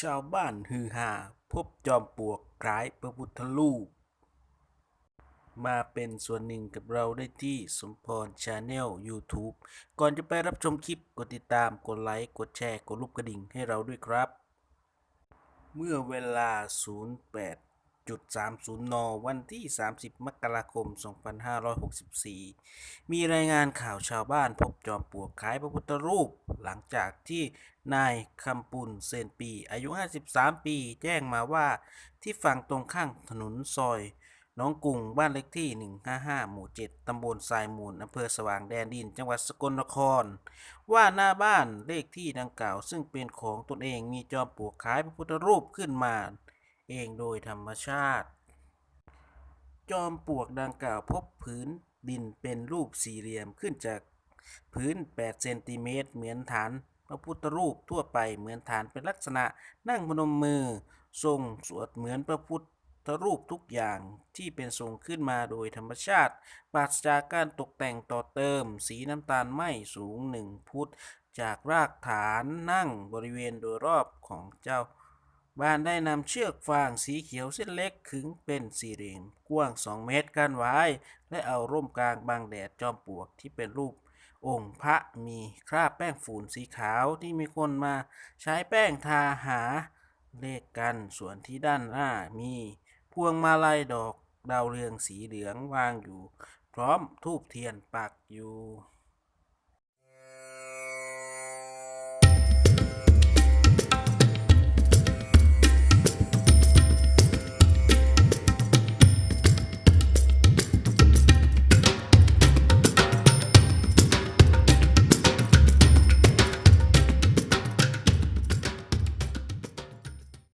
ชาวบ้านฮือฮาพบจอมปลวกคล้ายพระพุทธรูป มาเป็นส่วนหนึ่งกับเราได้ที่สมพรชาแนล YouTube ก่อนจะไปรับชมคลิป กดติดตาม กดไลค์ กดแชร์ กดรูปกระดิ่งให้เราด้วยครับ เมื่อเวลา 0.30 น วันที่ 30 มกราคม 2564 มีรายงานข่าวชาวบ้านพบจอมปลวกคล้ายพระพุทธรูป หลังจากที่นายคำปุลเซนปี อายุ 53 ปี แจ้งมาว่าที่ฝั่งตรงข้างถนนซอยน้องกรุงบ้านเล็กที่ 155 หมู่ 7 ตำบลทรายมูลอำเภอสว่างแดนดิน จังหวัดสกลนคร ว่าหน้าบ้านเลขที่ดังกล่าว ซึ่งเป็นของตนเองมีจอมปลวกคล้ายพระพุทธรูปขึ้นมา เองโดยธรรมชาติ จอมปลวกดังกล่าวพบพื้นดินเป็นรูปสี่เหลี่ยมขึ้นจากพื้น 8 เซนติเมตร เหมือนฐานพระพุทธรูปทั่วไปเหมือนฐานเป็นลักษณะนั่งพนมมือ ทรงสวดเหมือนพระพุทธรูปทุกอย่างที่เป็นทรงขึ้นมาโดยธรรมชาติ ปราศจากการตกแต่งต่อเติม สีน้ำตาลไหม้สูงหนึ่งฟุตจากรากฐานนั่งบริเวณโดยรอบของเจ้า บ้านได้นำเชือกฟางสีเขียวเส้นเล็กขึงเป็นสี่เหลี่ยมกว้าง 2 เมตรกันไว้ และเอาร่มกลางบังแดดจอมปลวกที่เป็นรูป องค์พระมีคราบแป้งฝุ่นสีขาวที่มีคนมาใช้แป้งทาหาเลขกันส่วนที่ด้านหน้ามีพวงมาลัยดอกดาวเรืองสีเหลืองวางอยู่ พร้อมทูบเทียนปักอยู่